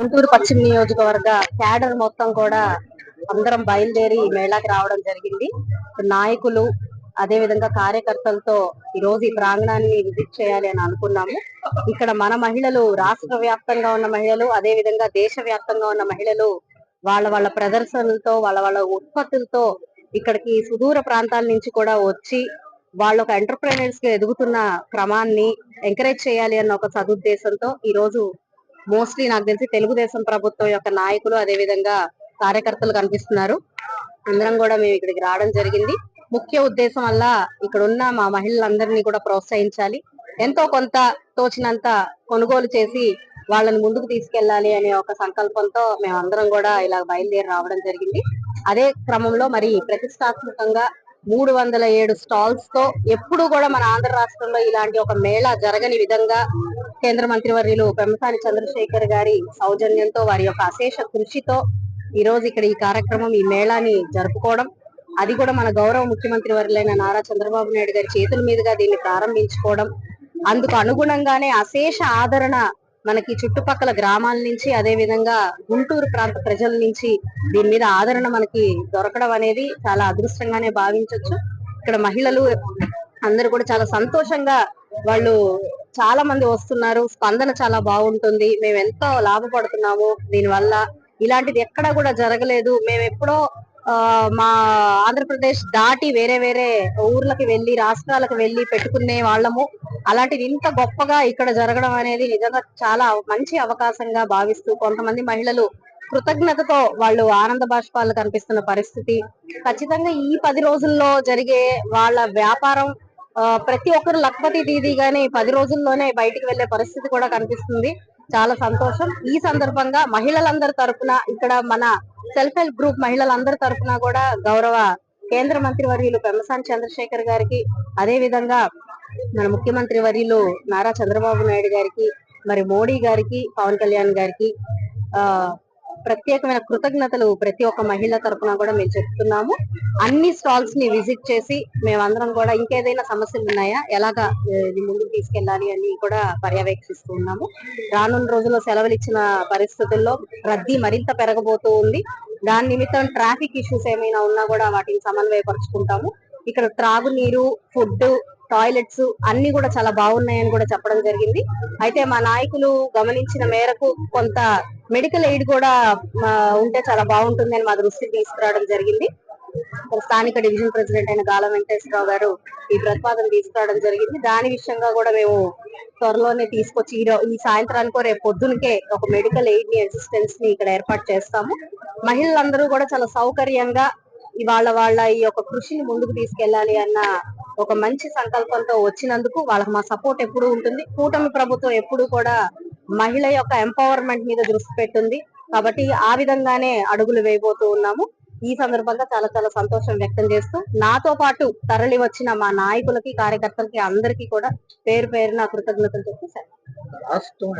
గుంటూరు పశ్చిమ నియోజకవర్గ క్యాడర్ మొత్తం కూడా అందరం బయలుదేరి మేళాకి రావడం జరిగింది. నాయకులు అదే విధంగా కార్యకర్తలతో ఈ రోజు ఈ ప్రాంగణాన్ని విజిట్ చేయాలి అని అనుకున్నాము. ఇక్కడ మన మహిళలు రాష్ట్ర వ్యాప్తంగా ఉన్న మహిళలు అదే విధంగా దేశ వ్యాప్తంగా ఉన్న మహిళలు వాళ్ళ వాళ్ళ ప్రదర్శనలతో వాళ్ళ వాళ్ళ ఉత్పత్తులతో ఇక్కడికి సుదూర ప్రాంతాల నుంచి కూడా వచ్చి వాళ్ళ ఒక ఎంటర్ప్రైనర్స్గా ఎదుగుతున్న క్రమాన్ని ఎంకరేజ్ చేయాలి అన్న ఒక సదుద్దేశంతో ఈ రోజు మోస్ట్లీ నాకు తెలిసి తెలుగుదేశం ప్రభుత్వం యొక్క నాయకులు అదే విధంగా కార్యకర్తలు కనిపిస్తున్నారు. అందరం కూడా మేము ఇక్కడికి రావడం జరిగింది. ముఖ్య ఉద్దేశం వల్ల ఇక్కడ ఉన్న మా మహిళలందరినీ కూడా ప్రోత్సహించాలి. ఎంతో కొంత తోచినంత కొనుగోలు చేసి వాళ్ళని ముందుకు తీసుకెళ్ళాలి అనే ఒక సంకల్పంతో మేము అందరం కూడా ఇలా బయలుదేరి రావడం జరిగింది. అదే క్రమంలో మరి ప్రతిష్టాత్మకంగా మూడు వందల ఏడు స్టాల్స్తో ఎప్పుడు కూడా మన ఆంధ్ర రాష్ట్రంలో ఇలాంటి ఒక మేళా జరగని విధంగా కేంద్ర మంత్రివర్యులు పెమ్మసాని చంద్రశేఖర్ గారి సౌజన్యంతో వారి యొక్క అశేష కృషితో ఈ రోజు ఇక్కడ ఈ కార్యక్రమం ఈ మేళాని జరుపుకోవడం. అది కూడా మన గౌరవ ముఖ్యమంత్రి వర్యులైన నారా చంద్రబాబు నాయుడు గారి చేతుల మీదుగా దీన్ని ప్రారంభించుకోవడం. అందుకు అనుగుణంగానే అశేష ఆదరణ మనకి చుట్టుపక్కల గ్రామాల నుంచి అదే విధంగా గుంటూరు ప్రాంత ప్రజల నుంచి దీని మీద ఆదరణ మనకి దొరకడం అనేది చాలా అదృష్టంగానే భావించవచ్చు ఇక్కడ మహిళలు అందరూ కూడా చాలా సంతోషంగా వాళ్ళు చాలా మంది వస్తున్నారు. స్పందన చాలా బాగుంటుంది. మేము ఎంతో లాభపడుతున్నాము. దీని వల్ల ఇలాంటిది ఎక్కడా కూడా జరగలేదు. మేము ఎప్పుడో ఆ మా ఆంధ్రప్రదేశ్ దాటి వేరే వేరే ఊర్లకి వెళ్ళి రాష్ట్రాలకు వెళ్ళి పెట్టుకునే వాళ్ళము. అలాంటిది ఇంత గొప్పగా ఇక్కడ జరగడం అనేది నిజంగా చాలా మంచి అవకాశంగా భావిస్తూ కొంతమంది మహిళలు కృతజ్ఞతతో వాళ్ళు ఆనంద బాష్పాలు కనిపిస్తున్న పరిస్థితి. ఖచ్చితంగా ఈ పది రోజుల్లో జరిగే వాళ్ళ వ్యాపారం ప్రతి ఒక్కరు లక్పతి దీదీగానే పది రోజుల్లోనే బయటికి వెళ్ళే పరిస్థితి కూడా కనిపిస్తుంది. చాలా సంతోషం. ఈ సందర్భంగా మహిళలందరి తరఫున ఇక్కడ మన సెల్ఫ్ హెల్ప్ గ్రూప్ మహిళలందరి తరఫున కూడా గౌరవ కేంద్ర మంత్రి వర్యులు పెమ్మసాని చంద్రశేఖర్ గారికి అదే విధంగా మన ముఖ్యమంత్రి వర్యులు నారా చంద్రబాబు నాయుడు గారికి మరి మోడీ గారికి పవన్ కళ్యాణ్ గారికి ఆ ప్రత్యేకమైన కృతజ్ఞతలు ప్రతి ఒక్క మహిళ తరఫున కూడా మేము చెప్తున్నాము. అన్ని స్టాల్స్ని విజిట్ చేసి మేమందరం కూడా ఇంకేదైనా సమస్యలు ఉన్నాయా ఎలాగా ఇది ముందుకు తీసుకెళ్ళాలి అని కూడా పర్యవేక్షిస్తూ ఉన్నాము. రానున్న రోజుల్లో సెలవులు ఇచ్చిన పరిస్థితుల్లో రద్దీ మరింత పెరగబోతూ ఉంది. దాని నిమిత్తం ట్రాఫిక్ ఇష్యూస్ ఏమైనా ఉన్నా కూడా వాటిని సమన్వయపరుచుకుంటాము. ఇక్కడ త్రాగునీరు ఫుడ్ టాయిలెట్స్ అన్ని కూడా చాలా బాగున్నాయని కూడా చెప్పడం జరిగింది. అయితే మా నాయకులు గమనించిన మేరకు కొంత మెడికల్ ఎయిడ్ కూడా ఉంటే చాలా బాగుంటుంది అని మా దృష్టికి తీసుకురావడం జరిగింది. స్థానిక డివిజన్ ప్రెసిడెంట్ అయిన గాల వెంకటేశ్వరరావు గారు ఈ ప్రతిపాదన తీసుకురావడం జరిగింది. దాని విషయంగా కూడా మేము త్వరలోనే తీసుకొచ్చి ఈ సాయంత్రానికి సాయంత్రానికో రేపు పొద్దునకే ఒక మెడికల్ ఎయిడ్ని అసిస్టెన్స్ని ఇక్కడ ఏర్పాటు చేస్తాము. మహిళలందరూ కూడా చాలా సౌకర్యంగా ఇవాళ వాళ్ళ ఈ యొక్క కృషిని ముందుకు తీసుకెళ్ళాలి అన్న ఒక మంచి సంకల్పంతో వచ్చినందుకు వాళ్ళకి మా సపోర్ట్ ఎప్పుడు ఉంటుంది. కూటమి ప్రభుత్వం ఎప్పుడు కూడా మహిళ యొక్క ఎంపవర్మెంట్ మీద దృష్టి పెట్టుంది. కాబట్టి ఆ విధంగానే అడుగులు వేయబోతూ ఉన్నాము. ఈ సందర్భంగా చాలా చాలా సంతోషం వ్యక్తం చేస్తూ నాతో పాటు తరలి వచ్చిన మా నాయకులకి కార్యకర్తలకి అందరికీ కూడా పేరు పేరున కృతజ్ఞతలు చెప్తూ రాష్ట్రం